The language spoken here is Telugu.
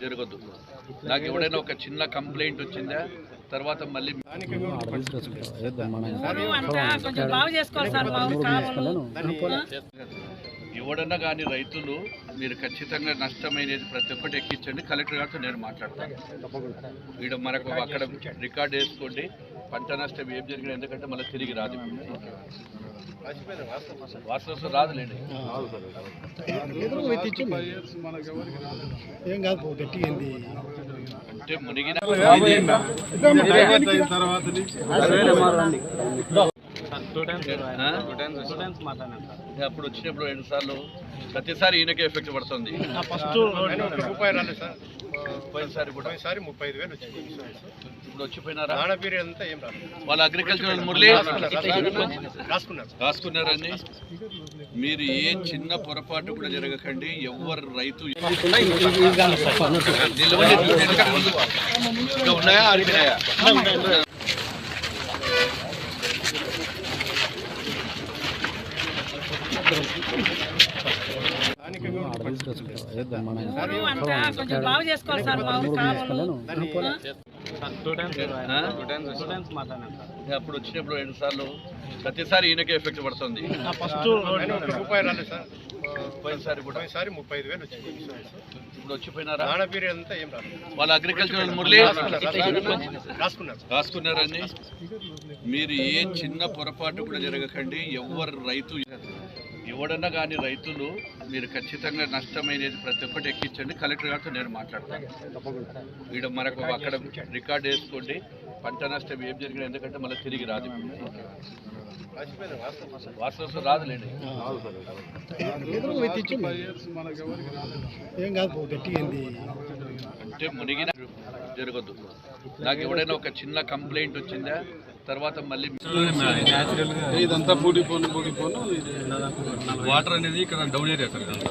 జరగద్దు నాకు ఎవడైనా ఒక చిన్న కంప్లైంట్ వచ్చిందా? తర్వాత మళ్ళీ కొంచెం బాగు చేసుకోవాలి సార్ ఎవడన్నా కానీ రైతులు మీరు ఖచ్చితంగా నష్టమైనది ప్రతి ఒక్కటి ఎక్కించండి. కలెక్టర్ గారితో నేను మాట్లాడతాను. వీడు మనకు అక్కడ రికార్డ్ వేసుకోండి. పంట నష్టం ఏం జరిగినా ఎందుకంటే మళ్ళీ తిరిగి రాదు. వాస్తవం రాదులేండి. ఏం కాదు గట్టిగా ఏంది? అంటే మునిగిన? అప్పుడు వచ్చినప్పుడు రెండు సార్లు ప్రతిసారి ఈయనకే ఎఫెక్ట్ పడుతుంది. పోయినసారి ముప్పై ఐదు వేలు వచ్చింది. ఇప్పుడు వచ్చిపోయినారా? వాళ్ళ అగ్రికల్చరల్ మురళి? రాసుకున్నారు? రాసుకున్నారని మీరు ఏ చిన్న పొరపాటు కూడా జరగకండి. ఎవరు రైతు ఉన్నాయా ఊరు అంతా కొంచెం బాగు చేసుకోవాలి సార్ అప్పుడు వచ్చినప్పుడు రెండు సార్లు ప్రతిసారి ఈయనకే ఎఫెక్ట్ పడుతుంది ఫస్ట్ రూపాయి రాలేదు సార్ పోయినసారి కూడా పోయినసారి ముప్పై ఐదు వేలు వచ్చింది ఇప్పుడు వచ్చిపోయినారా నాణ పీరియడ్ అంతా ఏం రాలేదు వాళ్ళ అగ్రికల్చరల్ మురళి రాసుకున్నారు రాసుకున్నారని మీరు ఏ చిన్న పొరపాటు కూడా జరగకండి. ఎవరు రైతు ఎవడన్నా కానీ రైతులు మీరు ఖచ్చితంగా నష్టమైనది ప్రతి ఒక్కటి ఎక్కించండి. కలెక్టర్ గారితో నేను మాట్లాడతాను. వీడు మనకు అక్కడ రికార్డ్ వేసుకోండి. పంట నష్టం ఏం జరిగినా ఎందుకంటే మళ్ళీ తిరిగి రాదు. వాస్తవం రాదులేండి. అంటే మునిగిన జరగద్దు నాకు ఎవడైనా ఒక చిన్న కంప్లైంట్ వచ్చిందా? తర్వాత మళ్ళీ ఇదంతా పూడిపోను పూడిపోను వాటర్ అనేది ఇక్కడ డౌన్ ఏరియా సార్ ఇదంతా.